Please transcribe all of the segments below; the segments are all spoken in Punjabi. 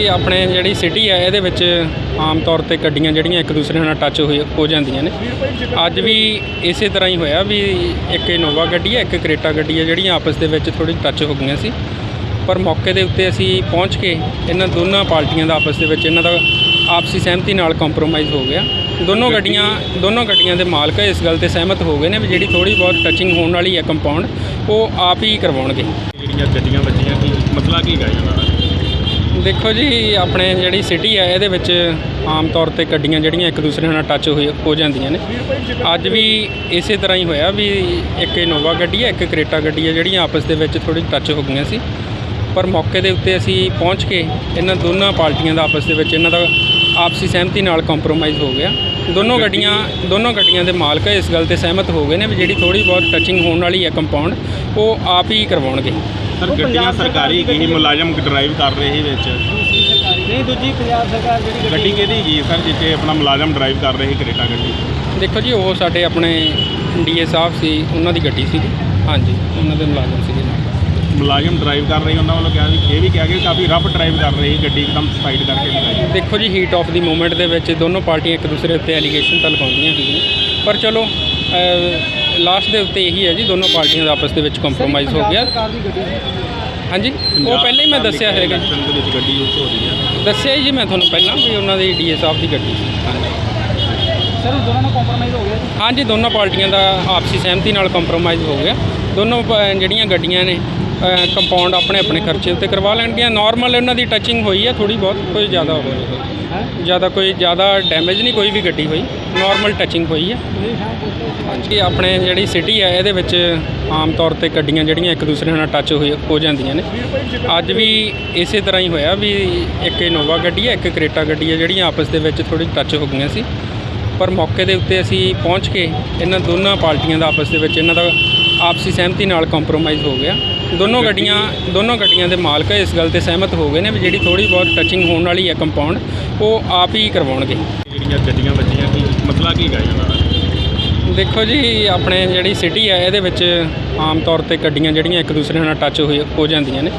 ਇਹ ਆਪਣੇ ਜਿਹੜੀ ਸਿਟੀ ਹੈ ਇਹਦੇ ਵਿੱਚ ਆਮ ਤੌਰ ਤੇ ਗੱਡੀਆਂ ਜਿਹੜੀਆਂ ਇੱਕ ਦੂਸਰੇ ਨਾਲ ਟੱਚ ਹੋਈ ਹੋ ਜਾਂਦੀਆਂ ਨੇ। ਅੱਜ ਵੀ ਇਸੇ ਤਰ੍ਹਾਂ ਹੀ ਹੋਇਆ ਵੀ ਇੱਕ ਇਨੋਵਾ ਗੱਡੀ ਹੈ ਇੱਕ ਕਰੇਟਾ ਗੱਡੀ ਹੈ ਜਿਹੜੀਆਂ ਆਪਸ ਦੇ ਵਿੱਚ ਥੋੜੀ ਟੱਚ ਹੋ ਗਈਆਂ ਸੀ। ਪਰ ਮੌਕੇ ਦੇ ਉੱਤੇ ਅਸੀਂ ਪਹੁੰਚ ਕੇ ਇਹਨਾਂ ਦੋਨਾਂ ਪਾਰਟੀਆਂ ਦਾ ਆਪਸ ਦੇ ਵਿੱਚ ਇਹਨਾਂ ਦਾ ਆਪਸੀ ਸਹਿਮਤੀ ਨਾਲ ਕੰਪਰੋਮਾਈਜ਼ ਹੋ ਗਿਆ। ਦੋਨੋਂ ਗੱਡੀਆਂ ਦੋਨੋਂ ਗੱਡੀਆਂ ਦੇ ਮਾਲਕ ਇਸ ਗੱਲ ਤੇ ਸਹਿਮਤ ਹੋ ਗਏ ਨੇ ਵੀ ਜਿਹੜੀ ਥੋੜੀ ਬਹੁਤ ਟੱਚਿੰਗ ਹੋਣ ਵਾਲੀ ਹੈ ਕੰਪਾਊਂਡ ਉਹ ਆਪ ਹੀ ਕਰਵਾਉਣਗੇ। ਜਿਹੜੀਆਂ ਗੱਡੀਆਂ ਵੱਜੀਆਂ ਕੀ ਮਸਲਾ ਕੀ ਗਾ ਦੇਖੋ ਜੀ, ਆਪਣੇ ਜਿਹੜੀ ਸਿਟੀ ਹੈ ਇਹਦੇ ਵਿੱਚ ਆਮ ਤੌਰ ਤੇ ਗੱਡੀਆਂ ਜਿਹੜੀਆਂ ਇੱਕ ਦੂਸਰੇ ਨਾਲ ਟੱਚ ਹੋਈ, ਹੋ ਜਾਂਦੀਆਂ ਨੇ। ਅੱਜ ਵੀ ਇਸੇ ਤਰ੍ਹਾਂ ਹੀ ਹੋਇਆ ਵੀ ਇੱਕ ਇਨੋਵਾ ਗੱਡੀ ਹੈ ਇੱਕ ਕਰੇਟਾ ਗੱਡੀ ਹੈ ਜਿਹੜੀਆਂ ਆਪਸ ਦੇ ਵਿੱਚ ਥੋੜੀ ਟੱਚ ਹੋ ਗਈਆਂ ਸੀ। ਪਰ ਮੌਕੇ ਦੇ ਉੱਤੇ ਅਸੀਂ ਪਹੁੰਚ ਕੇ ਇਹਨਾਂ ਦੋਨਾਂ ਪਾਰਟੀਆਂ ਦਾ ਆਪਸ ਦੇ ਵਿੱਚ ਇਹਨਾਂ ਦਾ ਆਪਸੀ ਸਹਿਮਤੀ ਨਾਲ ਕੰਪਰੋਮਾਈਜ਼ ਹੋ ਗਿਆ। ਦੋਨੋਂ ਗੱਡੀਆਂ ਦੋਨੋਂ ਗੱਡੀਆਂ ਦੇ ਮਾਲਕ ਇਸ ਗੱਲ ਤੇ ਸਹਿਮਤ ਹੋ ਗਏ ਨੇ ਵੀ ਜਿਹੜੀ ਥੋੜੀ ਬਹੁਤ ਟੱਚਿੰਗ ਹੋਣ ਵਾਲੀ ਹੈ ਕੰਪਾਊਂਡ ਉਹ ਆਪ ਹੀ ਕਰਵਾਉਣਗੇ। ਸਰ ਗੱਡੀਆਂ ਸਰਕਾਰੀ ਕੀ ਮੁਲਾਜ਼ਮ ਡਰਾਈਵ ਕਰ ਰਹੇ ਸੀ ਵਿੱਚ। ਨਹੀਂ ਦੂਜੀ ਪੰਜਾਬ ਸਰਕਾਰ ਜਿਹੜੀ ਗੱਡੀ ਕਿਹਦੀ ਗਈ ਸਰ ਜਿੱਥੇ ਆਪਣਾ ਮੁਲਾਜ਼ਮ ਡਰਾਈਵ ਕਰ ਰਹੇ ਸੀ ਕਰੇਟਾ ਗੱਡੀ? ਦੇਖੋ ਜੀ ਉਹ ਸਾਡੇ ਆਪਣੇ ਡੀਏ ਸਾਹਿਬ ਸੀ ਉਹਨਾਂ ਦੀ ਗੱਡੀ ਸੀ ਹਾਂਜੀ ਉਹਨਾਂ ਦੇ ਮੁਲਾਜ਼ਮ ਸੀਗੇ। ਨਾਲ ਮੁਲਾਜ਼ਮ ਡਰਾਈਵ ਕਰ ਰਹੇ ਉਹਨਾਂ ਵੱਲੋਂ ਕਿਹਾ ਵੀ ਇਹ ਵੀ ਕਿਹਾ ਕਿ ਕਾਫੀ ਰਫ ਡਰਾਈਵ ਕਰ ਰਹੀ ਸੀ ਗੱਡੀ ਇੱਕਦਮ ਸਾਈਡ ਕਰਕੇ ਲਗਾਈ ਦੇਖੋ ਜੀ ਹੀਟ ਆਫ ਦੀ ਮੂਮੈਂਟ ਦੇ ਵਿੱਚ ਦੋਨੋਂ ਪਾਰਟੀਆਂ ਇੱਕ ਦੂਸਰੇ ਉੱਤੇ ਐਲੀਗੇਸ਼ਨ ਤਾਂ ਲਗਾਉਂਦੀਆਂ ਸੀਗੀਆਂ। ਪਰ ਚਲੋ ਲਾਸਟ ਦੇ ਉੱਤੇ ਇਹੀ ਹੈ ਜੀ ਦੋਨੋਂ ਪਾਰਟੀਆਂ ਦਾ ਆਪਸ ਦੇ ਵਿੱਚ ਕੰਪਰੋਮਾਈਜ਼ ਹੋ ਗਿਆ। ਹਾਂਜੀ ਉਹ ਪਹਿਲਾਂ ਹੀ ਮੈਂ ਦੱਸਿਆ ਹੈਗਾ। ਦੇ ਵਿੱਚ ਗੱਡੀ ਯੂਜ਼ ਹੋ ਰਹੀ ਹੈ। ਦੱਸਿਆ ਹੀ ਜੀ ਮੈਂ ਤੁਹਾਨੂੰ ਪਹਿਲਾਂ ਵੀ ਉਹਨਾਂ ਦੀ ਡੀਏ ਸਾਹਿਬ ਦੀ ਗੱਡੀ ਸੀ। ਹਾਂਜੀ। ਸਰ ਦੋਨਾਂ ਨੂੰ ਕੰਪਰੋਮਾਈਜ਼ ਹੋ ਗਿਆ ਜੀ। ਹਾਂਜੀ ਦੋਨੋਂ ਪਾਰਟੀਆਂ ਦਾ ਆਪਸੀ ਸਹਿਮਤੀ ਨਾਲ ਕੰਪਰੋਮਾਈਜ਼ ਹੋ ਗਿਆ। ਦੋਨੋਂ ਪ- ਜਿਹੜੀਆਂ ਗੱਡੀਆਂ ਨੇ ਕੰਪਾਊਂਡ ਆਪਣੇ ਆਪਣੇ ਖਰਚੇ ਉੱਤੇ ਕਰਵਾ ਲੈਣਗੀਆਂ। ਨਾਰਮਲ ਉਹਨਾਂ ਦੀ ਟੱਚਿੰਗ ਹੋਈ ਹੈ ਥੋੜੀ ਬਹੁਤ ਕੋਈ ਜ਼ਿਆਦਾ ਹੋ। ਹੈ ਜ਼ਿਆਦਾ ਕੋਈ ਜ਼ਿਆਦਾ ਡੈਮੇਜ ਨਹੀਂ ਕੋਈ ਵੀ ਗੱਡੀ ਹੋਈ। ਨਾਰਮਲ ਟੱਚਿੰਗ ਹੋਈ ਹੈ ਹਾਂਜੀ, ਆਪਣੇ ਜਿਹੜੀ ਸਿਟੀ ਹੈ ਇਹਦੇ ਵਿੱਚ ਆਮ ਤੌਰ ਤੇ ਗੱਡੀਆਂ ਜਿਹੜੀਆਂ ਇੱਕ ਦੂਸਰੇ ਨਾਲ ਟੱਚ ਹੋਈ ਹੋ ਜਾਂਦੀਆਂ ਨੇ। ਅੱਜ ਵੀ ਇਸੇ ਤਰ੍ਹਾਂ ਹੀ ਹੋਇਆ ਵੀ ਇੱਕ ਇਨੋਵਾ ਗੱਡੀ ਹੈ ਇੱਕ ਕਰੇਟਾ ਗੱਡੀ ਹੈ ਜਿਹੜੀਆਂ ਆਪਸ ਦੇ ਵਿੱਚ ਥੋੜੀ ਟੱਚ ਹੋ ਗਈਆਂ ਸੀ। ਪਰ ਮੌਕੇ ਦੇ ਉੱਤੇ ਅਸੀਂ ਪਹੁੰਚ ਕੇ ਇਹਨਾਂ ਦੋਨਾਂ ਪਾਰਟੀਆਂ ਦਾ ਆਪਸ ਦੇ ਵਿੱਚ ਇਹਨਾਂ ਦਾ ਆਪਸੀ ਸਹਿਮਤੀ ਨਾਲ ਕੰਪਰੋਮਾਈਜ਼ ਹੋ ਗਿਆ। ਦੋਨੋਂ ਗੱਡੀਆਂ ਦੋਨੋਂ ਗੱਡੀਆਂ ਦੇ ਮਾਲਕ ਇਸ ਗੱਲ ਤੇ ਸਹਿਮਤ ਹੋ ਗਏ ਨੇ ਵੀ ਜਿਹੜੀ ਥੋੜੀ ਬਹੁਤ ਟੱਚਿੰਗ ਹੋਣ ਵਾਲੀ ਹੈ ਕੰਪਾਊਂਡ ਉਹ ਆਪ ਹੀ ਕਰਵਾਉਣਗੇ। ਜਿਹੜੀਆਂ ਗੱਡੀਆਂ ਵੱਜੀਆਂ ਕੀ ਮਸਲਾ ਕੀ ਗਾ ਇਹਨਾਂ ਦਾ? ਦੇਖੋ ਜੀ ਆਪਣੇ ਜਿਹੜੀ ਸਿਟੀ ਹੈ ਇਹਦੇ ਵਿੱਚ ਆਮ ਤੌਰ ਤੇ ਗੱਡੀਆਂ ਜਿਹੜੀਆਂ ਇੱਕ ਦੂਸਰੇ ਨਾਲ ਟੱਚ ਹੋਈ ਹੋ ਜਾਂਦੀਆਂ ਨੇ।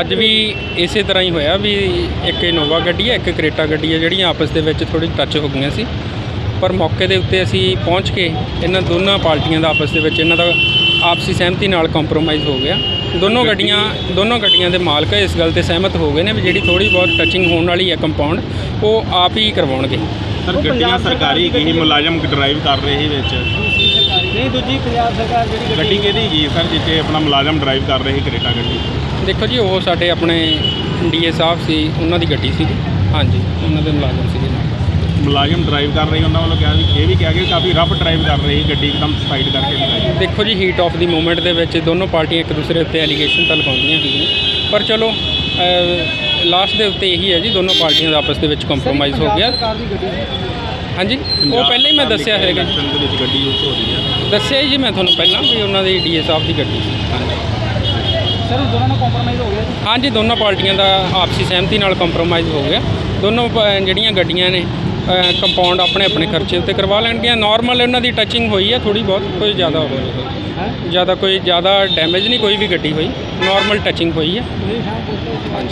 ਅੱਜ ਵੀ ਇਸੇ ਤਰ੍ਹਾਂ ਹੀ ਹੋਇਆ ਵੀ ਇੱਕ ਇਨੋਵਾ ਗੱਡੀ ਹੈ ਇੱਕ ਕਰੇਟਾ ਗੱਡੀ ਹੈ ਜਿਹੜੀਆਂ ਆਪਸ ਦੇ ਵਿੱਚ ਥੋੜੀ ਟੱਚ ਹੋ ਗਈਆਂ ਸੀ। ਪਰ ਮੌਕੇ ਦੇ ਉੱਤੇ ਅਸੀਂ ਪਹੁੰਚ ਕੇ ਇਹਨਾਂ ਦੋਨਾਂ ਪਾਰਟੀਆਂ ਦਾ ਆਪਸ ਦੇ ਵਿੱਚ ਇਹਨਾਂ ਦਾ ਆਪਸੀ ਸਹਿਮਤੀ ਨਾਲ ਕੰਪਰੋਮਾਈਜ਼ ਹੋ ਗਿਆ। ਦੋਨੋਂ ਗੱਡੀਆਂ ਦੋਨੋਂ ਗੱਡੀਆਂ ਦੇ ਮਾਲਕ ਇਸ ਗੱਲ ਤੇ ਸਹਿਮਤ ਹੋ ਗਏ ਨੇ ਵੀ ਜਿਹੜੀ ਥੋੜੀ ਬਹੁਤ ਟੱਚਿੰਗ ਹੋਣ ਵਾਲੀ ਹੈ ਕੰਪਾਊਂਡ ਉਹ ਆਪ ਹੀ ਕਰਵਾਉਣਗੇ। ਸਰ ਗੱਡੀਆਂ ਸਰਕਾਰੀ ਕੀ ਮੁਲਾਜ਼ਮ ਡਰਾਈਵ ਕਰ ਰਹੇ ਸੀ ਵਿੱਚ? ਦੂਸਰੀ ਸਰਕਾਰੀ ਨਹੀਂ ਦੂਜੀ ਪੰਜਾਬ ਸਰਕਾਰ ਜਿਹੜੀ ਗੱਡੀ ਕਿਹਦੀ ਗਈ ਸਰ ਜਿੱਥੇ ਆਪਣਾ ਮੁਲਾਜ਼ਮ ਡਰਾਈਵ ਕਰ ਰਹੇ ਸੀ ਕਰੇਟਾ ਗੱਡੀ? ਦੇਖੋ ਜੀ ਉਹ ਸਾਡੇ ਆਪਣੇ ਡੀਏ ਸਾਹਿਬ ਸੀ ਉਹਨਾਂ ਦੀ ਗੱਡੀ ਸੀ ਹਾਂਜੀ ਉਹਨਾਂ ਦੇ ਮੁਲਾਜ਼ਮ ਸੀਗੇ। ਨਾਲ ਮੁਲਾਜ਼ਮ ਡਰਾਈਵ ਕਰ ਰਹੇ ਉਹਨਾਂ ਵੱਲੋਂ ਕਿਹਾ ਵੀ ਇਹ ਵੀ ਕਿਹਾ ਕਿ ਕਾਫੀ ਰਫ ਡਰਾਈਵ ਕਰ ਰਹੀ ਸੀ ਗੱਡੀ ਇੱਕਦਮ ਸਾਈਡ ਕਰਕੇ ਲਗਾਈ ਦੇਖੋ ਜੀ ਹੀਟ ਆਫ ਦੀ ਮੂਮੈਂਟ ਦੇ ਵਿੱਚ ਦੋਨੋਂ ਪਾਰਟੀਆਂ ਇੱਕ ਦੂਸਰੇ ਉੱਤੇ ਐਲੀਗੇਸ਼ਨ ਤਾਂ ਲਗਾਉਂਦੀਆਂ ਸੀਗੀਆਂ। ਪਰ ਚਲੋ ਲਾਸਟ ਦੇ ਉੱਤੇ ਇਹੀ ਹੈ ਜੀ ਦੋਨੋਂ ਪਾਰਟੀਆਂ ਦਾ ਆਪਸ ਦੇ ਵਿੱਚ ਕੰਪਰੋਮਾਈਜ਼ ਹੋ ਗਿਆ। ਹਾਂਜੀ ਉਹ ਪਹਿਲਾਂ ਹੀ ਮੈਂ ਦੱਸਿਆ ਹੈਗਾ ਦੇ ਵਿੱਚ ਗੱਡੀ ਯੂਜ਼ ਹੋ ਰਹੀ ਹੈ। ਦੱਸਿਆ ਜੀ ਮੈਂ ਤੁਹਾਨੂੰ ਪਹਿਲਾਂ ਵੀ ਉਹਨਾਂ ਦੀ ਡੀਏ ਸਾਹਿਬ ਦੀ ਗੱਡੀ ਸੀ। ਹਾਂਜੀ ਸਰ ਉਹ ਦੋਨਾਂ ਨੂੰ ਕੰਪਰੋਮਾਈਜ਼ ਹੋ ਗਿਆ ਜੀ। ਹਾਂਜੀ ਦੋਨੋਂ ਪਾਰਟੀਆਂ ਦਾ ਆਪਸੀ ਸਹਿਮਤੀ ਨਾਲ ਕੰਪਰੋਮਾਈਜ਼ ਹੋ ਗਿਆ। ਦੋਨੋਂ ਜਿਹੜੀਆਂ ਗੱਡੀਆਂ ਨੇ ਕੰਪਾਊਂਡ ਆਪਣੇ ਆਪਣੇ ਖਰਚੇ ਉੱਤੇ ਕਰਵਾ ਲੈਣਗੀਆਂ। ਨਾਰਮਲ ਉਹਨਾਂ ਦੀ ਟੱਚਿੰਗ ਹੋਈ ਹੈ ਥੋੜੀ ਬਹੁਤ ਕੋਈ ਜ਼ਿਆਦਾ ਹੋ ਹੈ? ਜ਼ਿਆਦਾ ਕੋਈ ਜ਼ਿਆਦਾ ਡੈਮੇਜ ਨਹੀਂ ਕੋਈ ਵੀ ਗੱਡੀ ਹੋਈ। ਨਾਰਮਲ ਟੱਚਿੰਗ ਹੋਈ ਹੈ। ਹਾਂਜੀ।